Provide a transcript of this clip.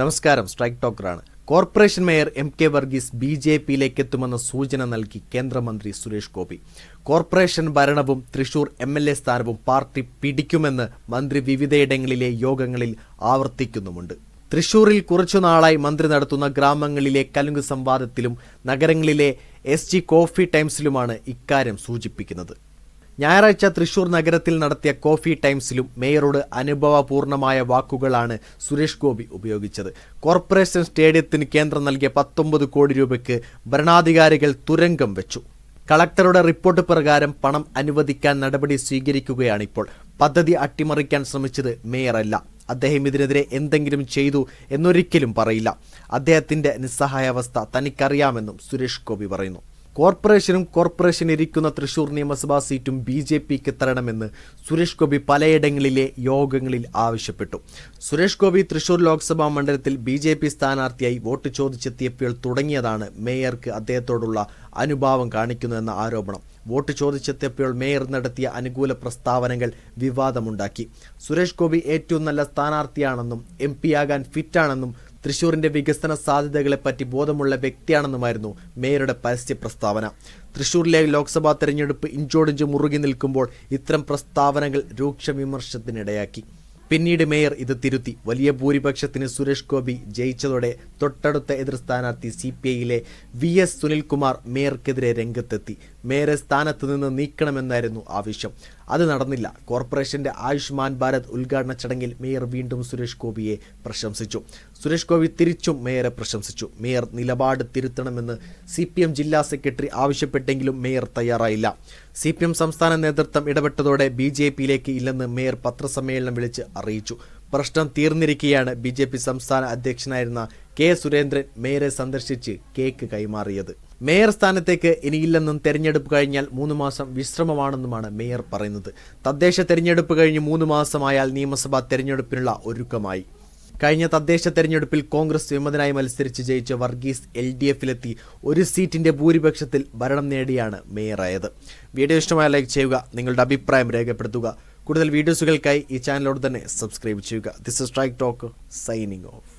നമസ്കാരം strike ടോക്കറാണ്. Corporation mayor M K Varghese B J പിയിലേക്ക് എത്തുമെന്ന സൂചന നൽകി കേന്ദ്രമന്ത്രി സുരേഷ് ഗോപി. കോർപ്പറേഷൻ ഭരണവും തൃശൂർ എം എൽ എ സ്ഥാനവും പാർട്ടി പിടിക്കുമെന്ന് മന്ത്രി വിവിധയിടങ്ങളിലെ യോഗങ്ങളിൽ ആവർത്തിക്കുന്നുമുണ്ട്. തൃശൂരിൽ കുറച്ചു നാളായി മന്ത്രി നടത്തുന്ന ഗ്രാമങ്ങളിലെ കലുങ്ക് സംവാദത്തിലും നഗരങ്ങളിലെ എസ് കോഫി ടൈംസിലുമാണ് ഇക്കാര്യം സൂചിപ്പിക്കുന്നത്. ഞായറാഴ്ച തൃശൂർ നഗരത്തിൽ നടത്തിയ കോഫി ടൈംസിലും മേയറോട് അനുഭവപൂർണമായ വാക്കുകളാണ് സുരേഷ് ഗോപി ഉപയോഗിച്ചത്. കോർപ്പറേഷൻ സ്റ്റേഡിയത്തിന് കേന്ദ്രം നൽകിയ പത്തൊമ്പത് കോടി രൂപയ്ക്ക് ഭരണാധികാരികൾ തുരങ്കം വെച്ചു. കളക്ടറുടെ റിപ്പോർട്ട് പ്രകാരം പണം അനുവദിക്കാൻ നടപടി സ്വീകരിക്കുകയാണിപ്പോൾ. പദ്ധതി അട്ടിമറിക്കാൻ ശ്രമിച്ചത് മേയറല്ല. അദ്ദേഹം ഇതിനെതിരെ എന്തെങ്കിലും ചെയ്തു എന്നൊരിക്കലും പറയില്ല. അദ്ദേഹത്തിന്റെ നിസ്സഹായാവസ്ഥ തനിക്കറിയാമെന്നും സുരേഷ് ഗോപി പറയുന്നു. കോർപ്പറേഷനും കോർപ്പറേഷൻ ഇരിക്കുന്ന തൃശൂർ നിയമസഭാ സീറ്റും ബി ജെ പിക്ക് തരണമെന്ന് സുരേഷ് ഗോപി പലയിടങ്ങളിലെ യോഗങ്ങളിൽ ആവശ്യപ്പെട്ടു. സുരേഷ് ഗോപി തൃശൂർ ലോക്സഭാ മണ്ഡലത്തിൽ ബി ജെ പി സ്ഥാനാർത്ഥിയായി വോട്ട് ചോദിച്ചെത്തിയപ്പോൾ തുടങ്ങിയതാണ് മേയർക്ക് അദ്ദേഹത്തോടുള്ള അനുഭാവം കാണിക്കുന്നുവെന്ന ആരോപണം. വോട്ട് ചോദിച്ചെത്തിയപ്പോൾ മേയർ നടത്തിയ അനുകൂല പ്രസ്താവനകൾ വിവാദമുണ്ടാക്കി. സുരേഷ് ഗോപി ഏറ്റവും നല്ല സ്ഥാനാർത്ഥിയാണെന്നും എം ആകാൻ ഫിറ്റാണെന്നും തൃശൂരിന്റെ വികസന സാധ്യതകളെ പറ്റി ബോധമുള്ള വ്യക്തിയാണെന്നുമായിരുന്നു മേയറുടെ പരസ്യ പ്രസ്താവന. തൃശൂരിലെ ലോക്സഭാ തെരഞ്ഞെടുപ്പ് ഇഞ്ചോടിഞ്ച് മുറുകി നിൽക്കുമ്പോൾ ഇത്തരം പ്രസ്താവനകൾ രൂക്ഷ വിമർശത്തിനിടയാക്കി പിന്നീട് മേയർ ഇത് തിരുത്തി. വലിയ ഭൂരിപക്ഷത്തിന് സുരേഷ് ഗോപി ജയിച്ചതോടെ തൊട്ടടുത്ത എതിർ സ്ഥാനാർത്ഥി സി പി ഐയിലെ വി എസ് സുനിൽകുമാർ മേയർക്കെതിരെ രംഗത്തെത്തി. മേയറെ സ്ഥാനത്ത് നിന്ന് നീക്കണമെന്നായിരുന്നു ആവശ്യം. അത് നടന്നില്ല. കോർപ്പറേഷന്റെ ആയുഷ്മാൻ ഭാരത് ഉദ്ഘാടന ചടങ്ങിൽ മേയർ വീണ്ടും സുരേഷ് ഗോപിയെ പ്രശംസിച്ചു. സുരേഷ് ഗോപി തിരിച്ചും മേയറെ പ്രശംസിച്ചു. മേയർ നിലപാട് തിരുത്തണമെന്ന് സി പി എം ജില്ലാ സെക്രട്ടറി ആവശ്യപ്പെട്ടെങ്കിലും മേയർ തയ്യാറായില്ല. സി പി എം സംസ്ഥാന നേതൃത്വം ഇടപെട്ടതോടെ ബി ജെ പിയിലേക്ക് ഇല്ലെന്ന് മേയർ പത്രസമ്മേളനം വിളിച്ച് അറിയിച്ചു. പ്രശ്നം തീർന്നിരിക്കുകയാണ് ബി ജെ പി സംസ്ഥാന അധ്യക്ഷനായിരുന്ന കെ സുരേന്ദ്രൻ മേയറെ സന്ദർശിച്ച് കേക്ക് കൈമാറിയത്. മേയർ സ്ഥാനത്തേക്ക് ഇനിയില്ലെന്നും തെരഞ്ഞെടുപ്പ് കഴിഞ്ഞാൽ മൂന്ന് മാസം വിശ്രമമാണെന്നുമാണ് മേയർ പറയുന്നത്. തദ്ദേശ തെരഞ്ഞെടുപ്പ് കഴിഞ്ഞ് മൂന്ന് മാസമായാൽ നിയമസഭാ തെരഞ്ഞെടുപ്പിനുള്ള ഒരുക്കമായി. കഴിഞ്ഞ തദ്ദേശ തെരഞ്ഞെടുപ്പിൽ കോൺഗ്രസ് വിമതനായി മത്സരിച്ച് ജയിച്ച വർഗീസ് എൽ ഡി എഫിലെത്തി ഒരു സീറ്റിന്റെ ഭൂരിപക്ഷത്തിൽ ഭരണം നേടിയാണ് മേയറായത്. വീഡിയോ ഇഷ്ടമായ ലൈക്ക് ചെയ്യുക നിങ്ങളുടെ അഭിപ്രായം രേഖപ്പെടുത്തുക. കൂടുതൽ വീഡിയോസുകൾക്കായി ഈ ചാനലോട് തന്നെ സബ്സ്ക്രൈബ് ചെയ്യുക. This is strike talk signing off